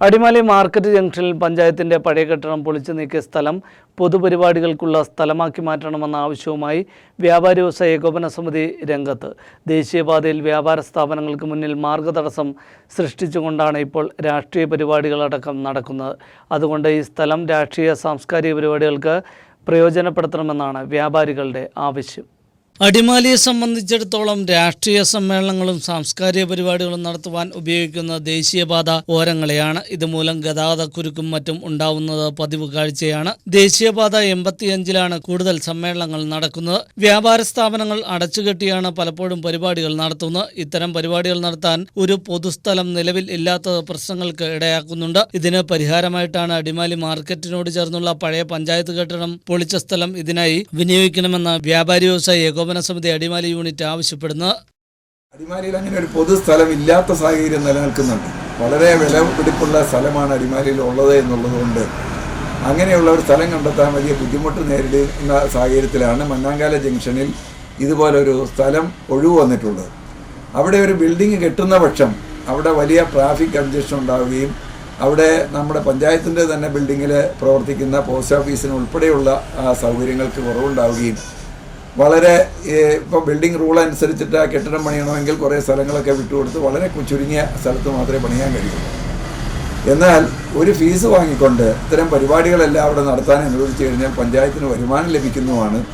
Adimali market ജംഗ്ഷനിൽ പഞ്ചായത്തിന്റെ പഴയ കെട്ടിടം പൊളിച്ചു നീക്കിയ സ്ഥലം പൊതുപരിപാടികൾക്കുള്ള സ്ഥലമാക്കി മാറ്റണമെന്ന ആവശ്യവുമായി വ്യാപാരി വ്യവസായ ഏകോപന സമിതി രംഗത്ത്. ദേശീയപാതയിൽ വ്യാപാര സ്ഥാപനങ്ങൾക്ക് മുന്നിൽ മാർഗതടസ്സം സൃഷ്ടിച്ചുകൊണ്ടാണ് ഇപ്പോൾ രാഷ്ട്രീയ പരിപാടികളടക്കം നടക്കുന്നത്. അതുകൊണ്ട് ഈ സ്ഥലം രാഷ്ട്രീയ സാംസ്കാരിക പരിപാടികൾക്ക് പ്രയോജനപ്പെടുത്തണമെന്നാണ് വ്യാപാരികളുടെ ആവശ്യം. അടിമാലിയെ സംബന്ധിച്ചിടത്തോളം രാഷ്ട്രീയ സമ്മേളനങ്ങളും സാംസ്കാരിക പരിപാടികളും നടത്തുവാൻ ഉപയോഗിക്കുന്ന ദേശീയപാത ഓരങ്ങളെയാണ്. ഇതുമൂലം ഗതാഗതക്കുരുക്കും മറ്റും ഉണ്ടാവുന്നത് പതിവ് കാഴ്ചയാണ്. ദേശീയപാത എൺപത്തിയഞ്ചിലാണ് കൂടുതൽ സമ്മേളനങ്ങൾ നടക്കുന്നത്. വ്യാപാര സ്ഥാപനങ്ങൾ അടച്ചുകെട്ടിയാണ് പലപ്പോഴും പരിപാടികൾ നടത്തുന്നത്. ഇത്തരം പരിപാടികൾ നടത്താൻ ഒരു പൊതുസ്ഥലം നിലവിൽ ഇല്ലാത്തത് പ്രശ്നങ്ങൾക്ക് ഇടയാക്കുന്നുണ്ട്. ഇതിന് പരിഹാരമായിട്ടാണ് അടിമാലി മാർക്കറ്റിനോട് ചേർന്നുള്ള പഴയ പഞ്ചായത്ത് കെട്ടിടം പൊളിച്ച സ്ഥലം ഇതിനായി വിനിയോഗിക്കണമെന്ന് വ്യാപാരി വ്യവസായി സമിതി അടിമാലി യൂണിറ്റ് ആവശ്യപ്പെടുന്നത് അടിമാലിയിൽ അങ്ങനെ ഒരു പൊതു സ്ഥലം ഇല്ലാത്ത സാഹചര്യം നിലനിൽക്കുന്നുണ്ട്. വളരെ വിലപിടിപ്പുള്ള സ്ഥലമാണ് അടിമാലിയിൽ ഉള്ളത് എന്നുള്ളതുകൊണ്ട് അങ്ങനെയുള്ള ഒരു സ്ഥലം കണ്ടെത്താൻ വലിയ ബുദ്ധിമുട്ട് നേരിടുന്ന സാഹചര്യത്തിലാണ് മണ്ണാങ്കാല ജംഗ്ഷനിൽ ഇതുപോലൊരു സ്ഥലം ഒഴിവ് വന്നിട്ടുള്ളത്. അവിടെ ഒരു ബിൽഡിംഗ് കെട്ടുന്ന പക്ഷം അവിടെ വലിയ ട്രാഫിക് കൺജഷൻ ഉണ്ടാവുകയും അവിടെ നമ്മുടെ പഞ്ചായത്തിന്റെ തന്നെ ബിൽഡിങ്ങിൽ പ്രവർത്തിക്കുന്ന പോസ്റ്റ് ഓഫീസിന് ഉൾപ്പെടെയുള്ള സൗകര്യങ്ങൾക്ക് കുറവുണ്ടാവുകയും വളരെ ഇപ്പോൾ ബിൽഡിംഗ് റൂൾ അനുസരിച്ചിട്ട് കെട്ടിടം പണിയണമെങ്കിൽ കുറേ സ്ഥലങ്ങളൊക്കെ വിട്ടുകൊടുത്ത് വളരെ ചുരുങ്ങിയ സ്ഥലത്ത് മാത്രമേ പണിയാൻ കഴിയുള്ളൂ. എന്നാൽ ഒരു ഫീസ് വാങ്ങിക്കൊണ്ട് ഇത്തരം പരിപാടികളെല്ലാം അവിടെ നടത്താൻ അനുവദിച്ചു കഴിഞ്ഞാൽ പഞ്ചായത്തിന് വരുമാനം ലഭിക്കുന്നതുമാണ്.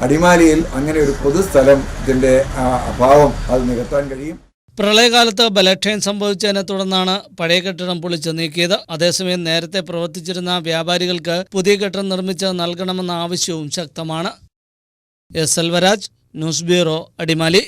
അടിമാലിയിൽ അങ്ങനെ ഒരു പൊതുസ്ഥലം ഇതിന്റെ ആ, അഭാവം അത് നികത്താൻ കഴിയും. പ്രളയകാലത്ത് ബലക്ഷയം സംഭവിച്ചതിനെ തുടർന്നാണ് പഴയ കെട്ടിടം പൊളിച്ച് നീക്കിയത്. അതേസമയം നേരത്തെ പ്രവർത്തിച്ചിരുന്ന വ്യാപാരികൾക്ക് പുതിയ കെട്ടിടം നിർമ്മിച്ച് നൽകണമെന്ന ആവശ്യവും ശക്തമാണ്. S Selvaraj news bureau Adimali